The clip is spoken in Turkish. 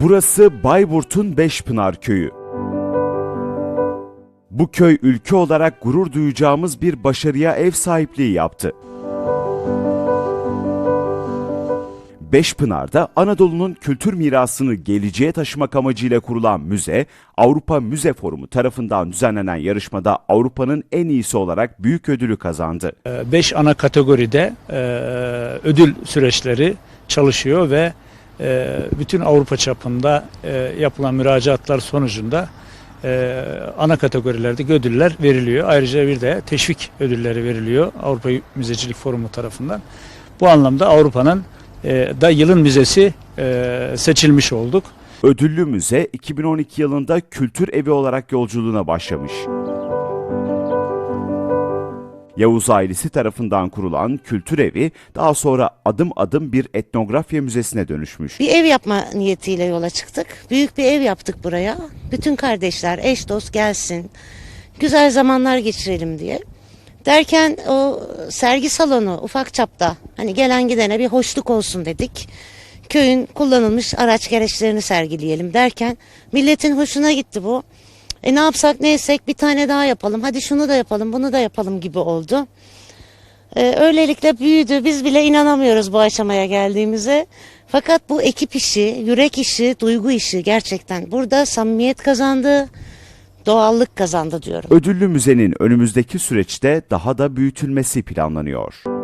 Burası Bayburt'un Beşpınar Köyü. Bu köy ülke olarak gurur duyacağımız bir başarıya ev sahipliği yaptı. Beşpınar'da Anadolu'nun kültür mirasını geleceğe taşımak amacıyla kurulan müze, Avrupa Müze Forumu tarafından düzenlenen yarışmada Avrupa'nın en iyisi olarak büyük ödülü kazandı. 5 ana kategoride e, ödül süreçleri çalışıyor ve bütün Avrupa çapında e, yapılan müracaatlar sonucunda e, ana kategorilerdeki ödüller veriliyor. Ayrıca bir de teşvik ödülleri veriliyor Avrupa Müzecilik Forumu tarafından. Bu anlamda Avrupa'nın e, da yılın müzesi seçilmiş olduk. Ödüllü müze 2012 yılında kültür evi olarak yolculuğuna başlamış. Yavuz ailesi tarafından kurulan kültür evi daha sonra adım adım bir etnografya müzesine dönüşmüş. Bir ev yapma niyetiyle yola çıktık. Büyük bir ev yaptık buraya. Bütün kardeşler, eş dost gelsin. Güzel zamanlar geçirelim diye. Derken o sergi salonu ufak çapta hani gelen gidene bir hoşluk olsun dedik. Köyün kullanılmış araç gereçlerini sergileyelim derken milletin hoşuna gitti bu. E ne yapsak ne etsek bir tane daha yapalım. Hadi şunu da yapalım bunu da yapalım gibi oldu. Ee, öylelikle büyüdü. Biz bile inanamıyoruz bu aşamaya geldiğimize. Fakat bu ekip işi, yürek işi, duygu işi gerçekten burada samimiyet kazandı, doğallık kazandı diyorum. Ödüllü müzenin önümüzdeki süreçte daha da büyütülmesi planlanıyor.